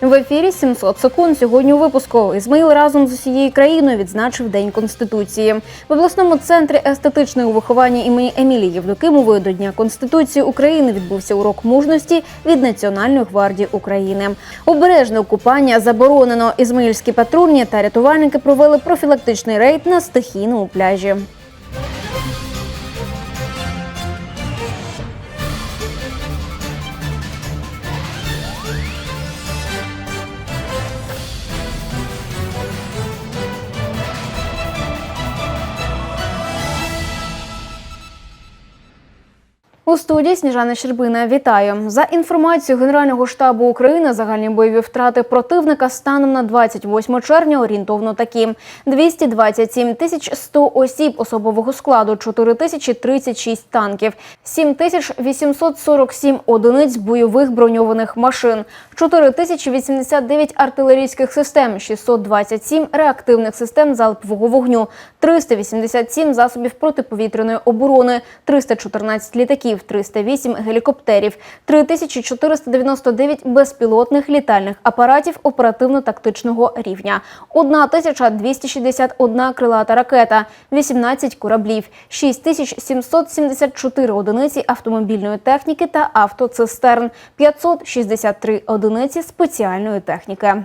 В ефірі 700 секунд. Сьогодні у випуску Ізмаїл разом з усією країною відзначив День Конституції. В обласному центрі естетичного виховання імені Емілії Євдокимової до Дня Конституції України відбувся урок мужності від Національної гвардії України. Обережне окупання заборонено. Ізмаїльські патрульні та рятувальники провели профілактичний рейд на стихійному пляжі. У студії Сніжана Щербина. Вітаю. За інформацією Генерального штабу України. Загальні бойові втрати противника станом на 28 червня орієнтовно такі: 227 тисяч 100 осіб особового складу, 4 тисячі 36 танків, 7 тисяч 847 одиниць бойових броньованих машин, 4 тисячі 89 артилерійських систем, 627 реактивних систем залпового вогню, 387 засобів протиповітряної оборони, 314 літаків, 308 гелікоптерів, 3499 безпілотних літальних апаратів оперативно-тактичного рівня, 1261 крилата ракета, 18 кораблів, 6774 одиниці автомобільної техніки та автоцистерн, 563 одиниці спеціальної техніки.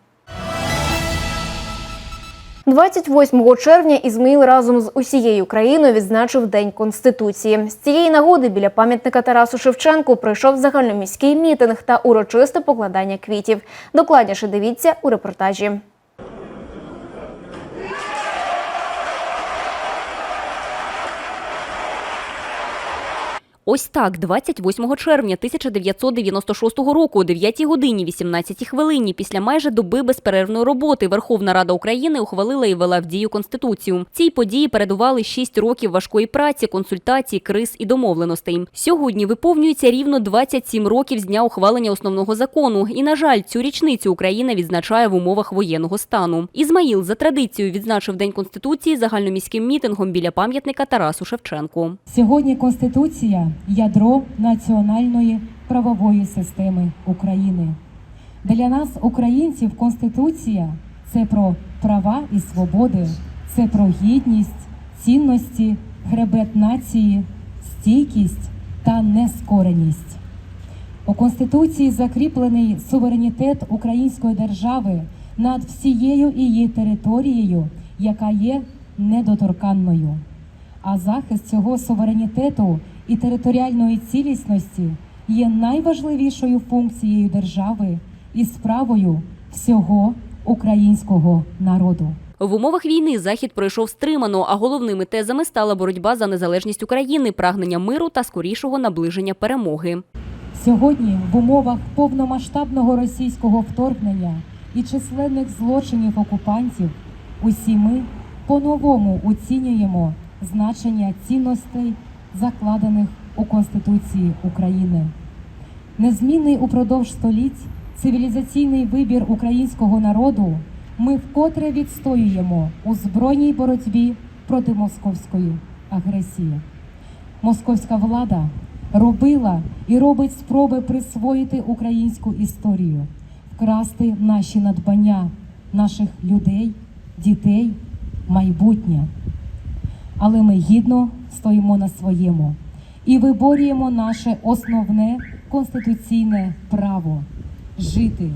28 червня Ізмаїл разом з усією країною відзначив День Конституції. З цієї нагоди біля пам'ятника Тарасу Шевченку пройшов загальноміський мітинг та урочисте покладання квітів. Докладніше дивіться у репортажі. Ось так, 28 червня 1996 року, о 9 годині 18 хвилині, після майже доби безперервної роботи, Верховна Рада України ухвалила і вела в дію Конституцію. Цій події передували 6 років важкої праці, консультацій, криз і домовленостей. Сьогодні виповнюється рівно 27 років з дня ухвалення основного закону. І, на жаль, цю річницю Україна відзначає в умовах воєнного стану. Ізмаїл за традицією відзначив День Конституції загальноміським мітингом біля пам'ятника Тарасу Шевченку. Сьогодні Конституція ядро національної правової системи України. Для нас, українців, Конституція це про права і свободи, це про гідність, цінності, хребет нації, стійкість та нескореність. У Конституції закріплений суверенітет української держави над всією її територією, яка є недоторканною. А захист цього суверенітету і територіальної цілісності є найважливішою функцією держави і справою всього українського народу. В умовах війни захід пройшов стримано, а головними тезами стала боротьба за незалежність України, прагнення миру та скорішого наближення перемоги. Сьогодні в умовах повномасштабного російського вторгнення і численних злочинів окупантів усі ми по-новому оцінюємо значення цінностей, закладених у Конституції України. Незмінний упродовж століть цивілізаційний вибір українського народу ми вкотре відстоюємо у збройній боротьбі проти московської агресії. Московська влада робила і робить спроби присвоїти українську історію, вкрасти наші надбання, наших людей, дітей, майбутнє. Але ми гідно стоїмо на своєму і виборюємо наше основне конституційне право жити,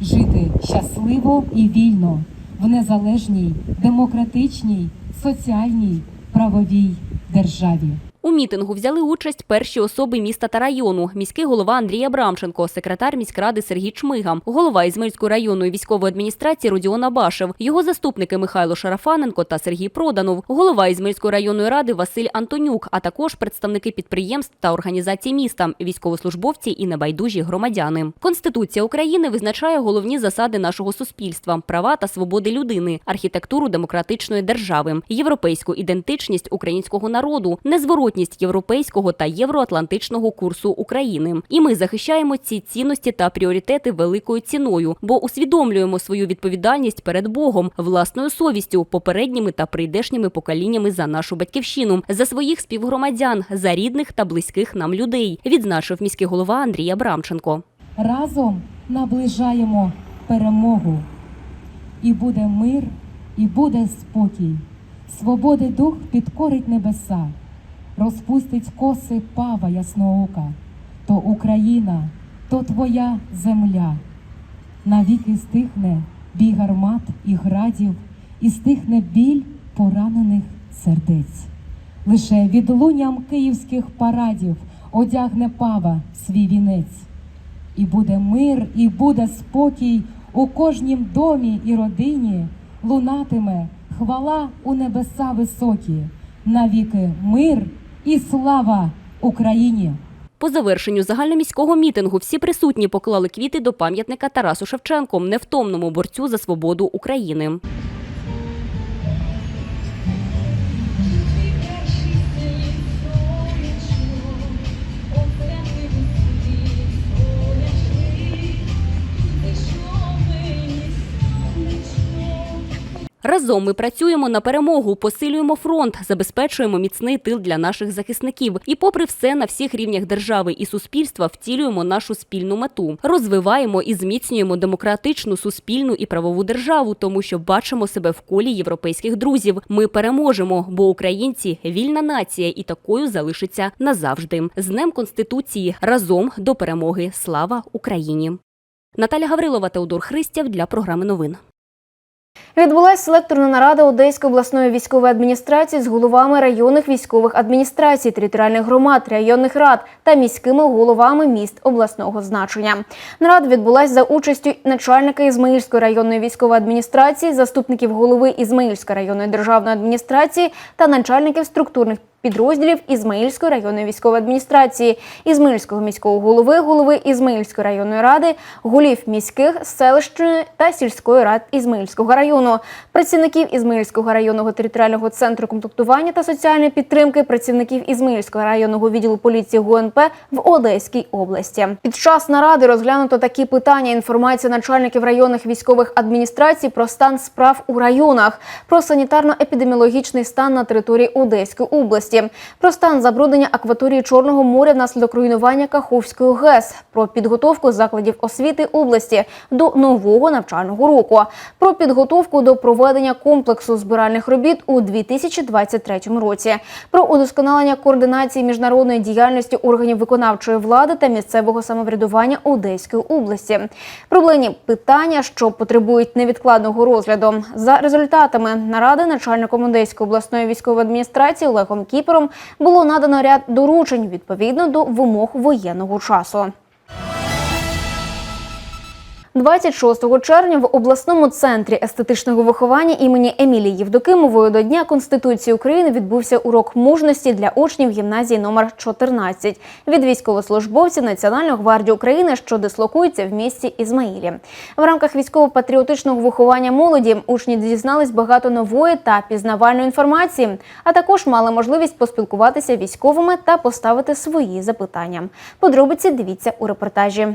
жити щасливо і вільно в незалежній, демократичній, соціальній, правовій державі. У мітингу взяли участь перші особи міста та району: міський голова Андрій Абрамченко, секретар міськради Сергій Чмига, голова Ізмельської районної військової адміністрації Родіон Абашев, його заступники Михайло Шарафаненко та Сергій Проданов, голова Ізмельської районної ради Василь Антонюк, а також представники підприємств та організацій міста, військовослужбовці і небайдужі громадяни. Конституція України визначає головні засади нашого суспільства: права та свободи людини, архітектуру демократичної держави, європейську ідентичність українського народу, незворотність європейського та євроатлантичного курсу України. І ми захищаємо ці цінності та пріоритети великою ціною, бо усвідомлюємо свою відповідальність перед Богом, власною совістю, попередніми та прийдешніми поколіннями за нашу батьківщину, за своїх співгромадян, за рідних та близьких нам людей, відзначив міський голова Андрій Абрамченко. Разом наближаємо перемогу. І буде мир, і буде спокій. Свободи дух підкорить небеса, розпустить коси пава ясноока. То Україна, то твоя земля. Навіки стихне бій гармат і градів, і стихне біль поранених сердець. Лише відлунням київських парадів одягне пава свій вінець. І буде мир, і буде спокій у кожнім домі і родині, лунатиме хвала у небеса високі, навіки мир і слава Україні! По завершенню загальноміського мітингу всі присутні поклали квіти до пам'ятника Тарасу Шевченку, невтомному борцю за свободу України. Разом ми працюємо на перемогу, посилюємо фронт, забезпечуємо міцний тил для наших захисників. І, попри все, на всіх рівнях держави і суспільства втілюємо нашу спільну мету. Розвиваємо і зміцнюємо демократичну, суспільну і правову державу, тому що бачимо себе в колі європейських друзів. Ми переможемо, бо українці вільна нація і такою залишиться назавжди. З Днем Конституції разом до перемоги. Слава Україні! Наталя Гаврилова, Теодор Христяв для програми новин. Відбулася селекторна нарада Одеської обласної військової адміністрації з головами районних військових адміністрацій, територіальних громад, районних рад та міськими головами міст обласного значення. Нарада відбулася за участю начальника Ізмаїльської районної військової адміністрації, заступників голови Ізмаїльської районної державної адміністрації та начальників структурних підрозділів Ізмаїльської районної військової адміністрації, Ізмаїльського міського голови, голови Ізмаїльської районної ради, голів міських, селищної та сільської рад Ізмаїльського району, працівників Ізмаїльського районного територіального центру комплектування та соціальної підтримки, працівників Ізмаїльського районного відділу поліції ГУНП в Одеській області. Під час наради розглянуто такі питання: інформація начальників районних військових адміністрацій про стан справ у районах, про санітарно-епідеміологічний стан на території Одеської області, про стан забруднення акваторії Чорного моря внаслідок руйнування Каховської ГЕС, про підготовку закладів освіти області до нового навчального року, про підготовку до проведення комплексу збиральних робіт у 2023 році, про удосконалення координації міжнародної діяльності органів виконавчої влади та місцевого самоврядування Одеської області. Проблемні питання, що потребують невідкладного розгляду. За результатами наради начальником Одеської обласної військової адміністрації Олегом Кіпером було надано ряд доручень відповідно до вимог воєнного часу. 26 червня в обласному центрі естетичного виховання імені Емілії Євдокимової до Дня Конституції України відбувся урок мужності для учнів гімназії номер 14 від військовослужбовців Національної гвардії України, що дислокується в місті Ізмаїлі. В рамках військово-патріотичного виховання молоді учні дізнались багато нової та пізнавальної інформації, а також мали можливість поспілкуватися військовими та поставити свої запитання. Подробиці дивіться у репортажі.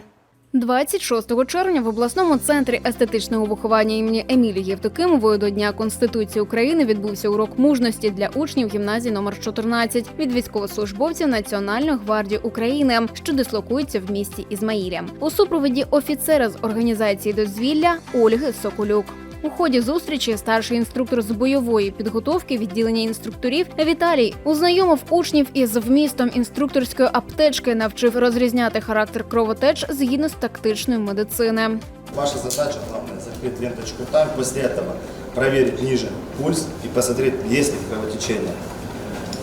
26 червня в обласному центрі естетичного виховання імені Емілії Євдокимової до Дня Конституції України відбувся урок мужності для учнів гімназії номер 14 від військовослужбовців Національної гвардії України, що дислокується в місті Ізмаїлі. У супроводі офіцера з організації дозвілля Ольги Соколюк. У ході зустрічі старший інструктор з бойової підготовки відділення інструкторів Віталій ознайомив учнів із вмістом інструкторської аптечки, навчив розрізняти характер кровотеч згідно з тактичною медицини. Ваша задача главное закрыть ленточку так, после этого проверить ниже пульс и посмотреть, есть ли кровотечение.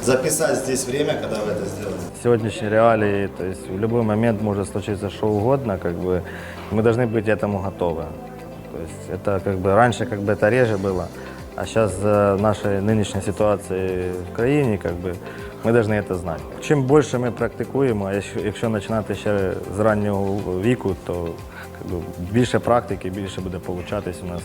записать здесь время, когда вы это сделали. сегодняшней реалии, то есть в любой момент может случиться что угодно, как бы мы должны быть этому готовы. То есть это как бы раньше как бы это реже было, а сейчас в нашей нынешней ситуации в країні, как бы ми должны это знать. Чим більше ми практикуємо, а якщо, якщо починати ще з раннього віку, то как би, більше практики, більше буде получатись у нас,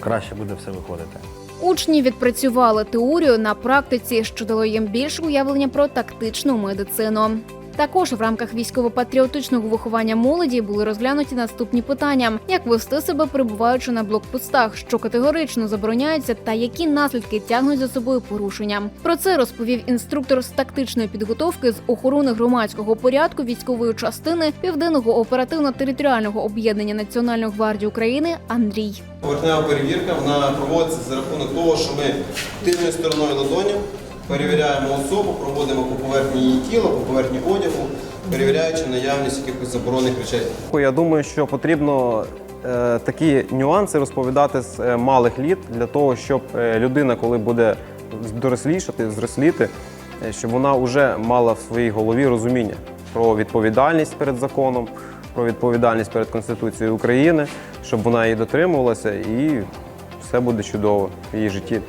краще буде все виходити. Учні відпрацювали теорію на практиці, що дало їм більше уявлення про тактичну медицину. Також в рамках військово-патріотичного виховання молоді були розглянуті наступні питання: як вести себе перебуваючи на блокпостах, що категорично забороняється, та які наслідки тягнуть за собою порушення. Про це розповів інструктор з тактичної підготовки з охорони громадського порядку військової частини південного оперативно-територіального об'єднання Національної гвардії України Андрій. Поверхнева перевірка вона проводиться за рахунок того, що ми тильною стороною ладонів перевіряємо особу, проводимо по поверхні її тіла, по поверхні одягу, перевіряючи наявність якихось заборонених речей. Я думаю, що потрібно е, такі нюанси розповідати з е, малих літ для того, щоб е, людина, коли буде дорослішати, зросліти, щоб вона вже мала в своїй голові розуміння про відповідальність перед законом, про відповідальність перед Конституцією України, щоб вона її дотримувалася і все буде чудово в її житті.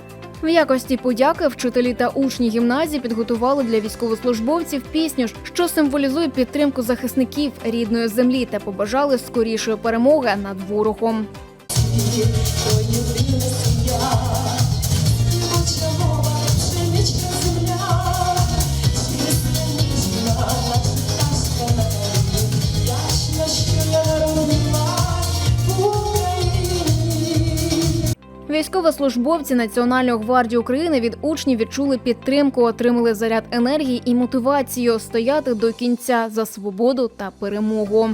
В якості подяки вчителі та учні гімназії підготували для військовослужбовців пісню, що символізує підтримку захисників рідної землі та побажали скорішої перемоги над ворогом. Військовослужбовці Національної гвардії України від учнів відчули підтримку, отримали заряд енергії і мотивацію стояти до кінця за свободу та перемогу.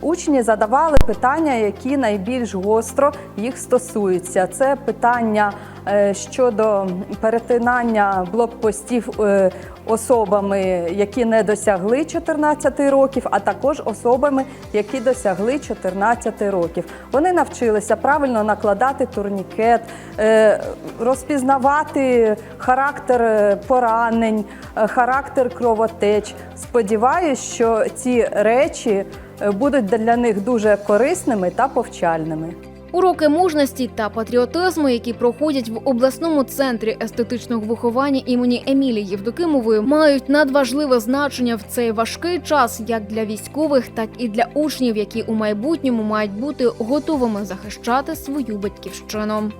Учні задавали питання, які найбільш гостро їх стосуються. Це питання е, щодо перетинання блокпостів е, особами, які не досягли 14 років, а також особами, які досягли 14 років. Вони навчилися правильно накладати турнікет, е, розпізнавати характер поранень, характер кровотеч. Сподіваюсь, що ці речі будуть для них дуже корисними та повчальними. Уроки мужності та патріотизму, які проходять в обласному центрі естетичного виховання імені Емілії Євдокимової, мають надважливе значення в цей важкий час як для військових, так і для учнів, які у майбутньому мають бути готовими захищати свою батьківщину.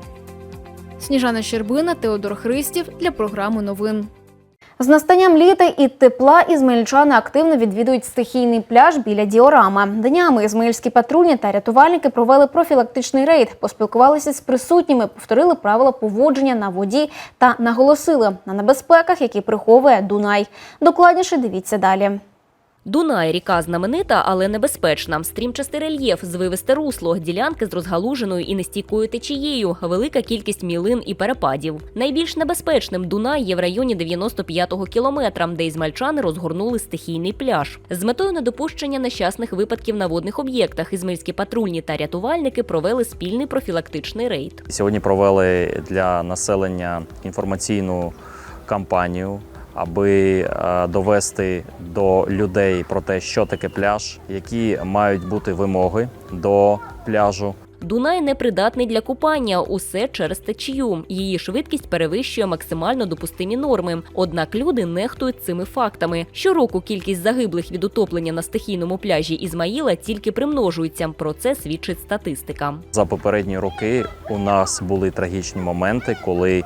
Сніжана Щербина, Теодор Христів для програми новин. З настанням літа і тепла ізмельчани активно відвідують стихійний пляж біля Діорама. Днями ізмельські патрульні та рятувальники провели профілактичний рейд, поспілкувалися з присутніми, повторили правила поводження на воді та наголосили на небезпеках, які приховує Дунай. Докладніше дивіться далі. Дунай ріка знаменита, але небезпечна. Стрімчастий рельєф, звивисте русло, ділянки з розгалуженою і нестійкою течією, велика кількість мілин і перепадів. Найбільш небезпечним Дунай є в районі 95-го кілометра, де ізмальчани розгорнули стихійний пляж. З метою недопущення нещасних випадків на водних об'єктах ізмельські патрульні та рятувальники провели спільний профілактичний рейд. Сьогодні провели для населення інформаційну кампанію, аби е, довести до людей про те, що таке пляж, які мають бути вимоги до пляжу. Дунай непридатний для купання, усе через течію. Її швидкість перевищує максимально допустимі норми. Однак люди нехтують цими фактами. Щороку кількість загиблих від утоплення на стихійному пляжі Ізмаїла тільки примножується. Про це свідчить статистика. За попередні роки у нас були трагічні моменти, коли е,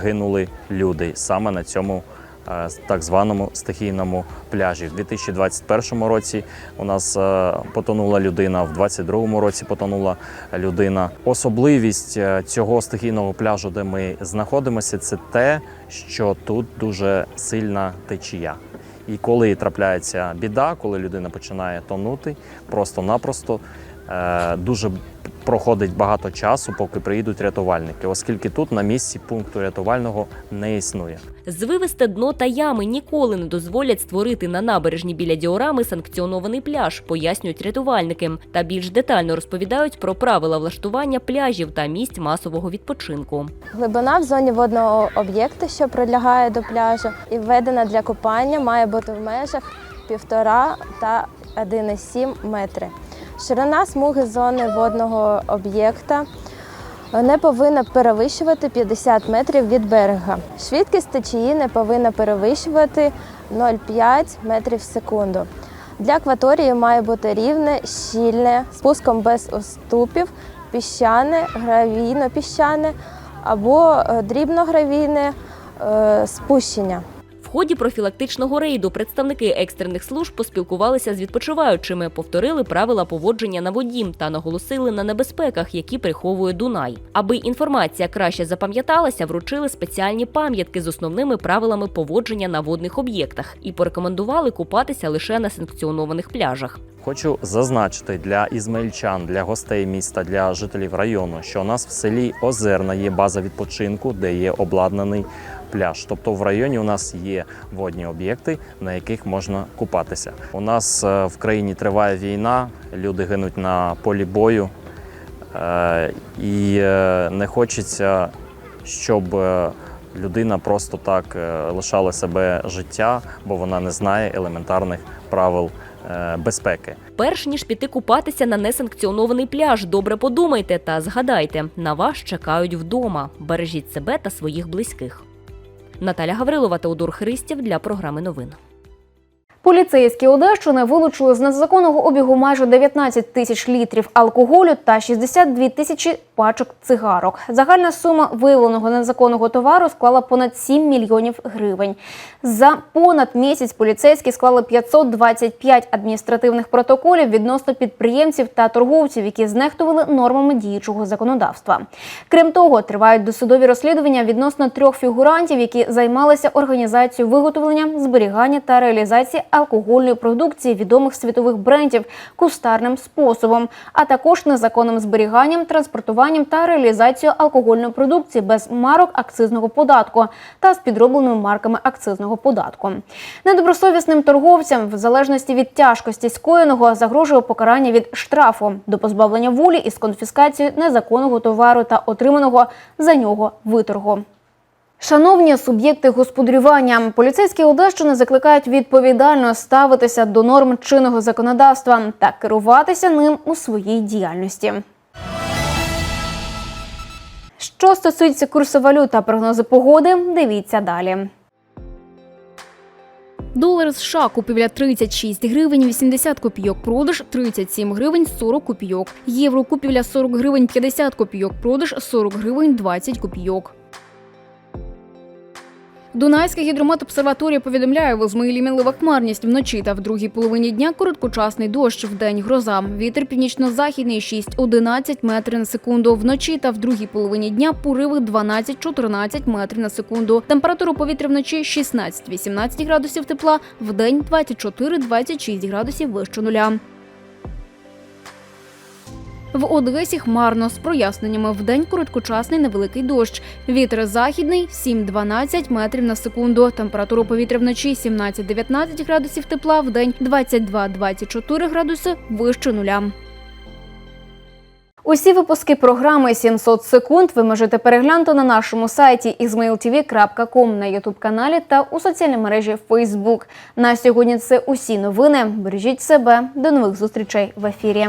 гинули люди саме на цьому. Е, Так званому стихійному пляжі. В 2021 році у нас е, потонула людина, в 2022 році потонула людина. Особливість е, цього стихійного пляжу, де ми знаходимося, це те, що тут дуже сильна течія. І коли трапляється біда, коли людина починає тонути, просто-напросто дуже проходить багато часу, поки приїдуть рятувальники, оскільки тут на місці пункту рятувального не існує. Звивисте дно та ями ніколи не дозволять створити на набережні біля діорами санкціонований пляж, пояснюють рятувальники. Та більш детально розповідають про правила влаштування пляжів та місць масового відпочинку. Глибина в зоні водного об'єкту, що прилягає до пляжу, і введена для купання, має бути в межах 1,5 та 1,7 метри. Ширина смуги зони водного об'єкта не повинна перевищувати 50 метрів від берега. Швидкість течії не повинна перевищувати 0,5 метрів в секунду. Для акваторії має бути рівне, щільне, спуском без уступів, піщане, гравійно-піщане або е, дрібногравійне е, спущення. Ході профілактичного рейду представники екстрених служб поспілкувалися з відпочиваючими, повторили правила поводження на воді та наголосили на небезпеках, які приховує Дунай. Аби інформація краще запам'яталася, вручили спеціальні пам'ятки з основними правилами поводження на водних об'єктах і порекомендували купатися лише на санкціонованих пляжах. Хочу зазначити для ізмаїльчан, для гостей міста, для жителів району, що у нас в селі Озерна є база відпочинку, де є обладнаний пляж. Тобто в районі у нас є водні об'єкти, на яких можна купатися. У нас е, в країні триває війна, люди гинуть на полі бою, е, і е, не хочеться, щоб людина просто так лишала себе життя, бо вона не знає елементарних правил безпеки. Перш ніж піти купатися на несанкціонований пляж, добре подумайте та згадайте, на вас чекають вдома. Бережіть себе та своїх близьких. Наталя Гаврилова Теодор Христів для програми новин. Поліцейські Одещини вилучили з незаконного обігу майже 19 тисяч літрів алкоголю та 62 тисячі пачок цигарок. Загальна сума виявленого незаконного товару склала понад 7 мільйонів гривень. За понад місяць поліцейські склали 525 адміністративних протоколів відносно підприємців та торговців, які знехтували нормами діючого законодавства. Крім того, тривають досудові розслідування відносно трьох фігурантів, які займалися організацією виготовлення, зберігання та реалізації алкогольної продукції відомих світових брендів кустарним способом, а також незаконним зберіганням, транспортуванням та реалізацією алкогольної продукції без марок акцизного податку та з підробленими марками акцизного податку. Недобросовісним торговцям, в залежності від тяжкості скоєного, загрожує покарання від штрафу до позбавлення волі із конфіскацією незаконного товару та отриманого за нього виторгу. Шановні суб'єкти господарювання, поліцейські Одещини закликають відповідально ставитися до норм чинного законодавства та керуватися ним у своїй діяльності. Що стосується курсу валют та прогнози погоди, дивіться далі. Долар США купівля 36 гривень 80 копійок, продаж 37 гривень 40 копійок. Євро купівля 40 гривень 50 копійок, продаж 40 гривень 20 копійок. Дунайська гідрометобсерваторія повідомляє, в Ізмаїлі мінлива хмарність вночі та в другій половині дня короткочасний дощ, вдень гроза. Вітер північно-західний 6-11 метрів на секунду. Вночі та в другій половині дня пориви 12-14 метрів на секунду. Температура повітря вночі 16-18 градусів тепла, вдень 24-26 градусів вище нуля. В Одесі хмарно з проясненнями. Вдень короткочасний невеликий дощ. Вітер західний 7-12 метрів на секунду. Температура повітря вночі 17-19 градусів тепла, вдень 22-24 градуси вище нуля. Усі випуски програми «700 секунд ви можете переглянути на нашому сайті izmailtv.com, на ютуб-каналі та у соціальній мережі Facebook. На сьогодні це усі новини. Бережіть себе. До нових зустрічей в ефірі.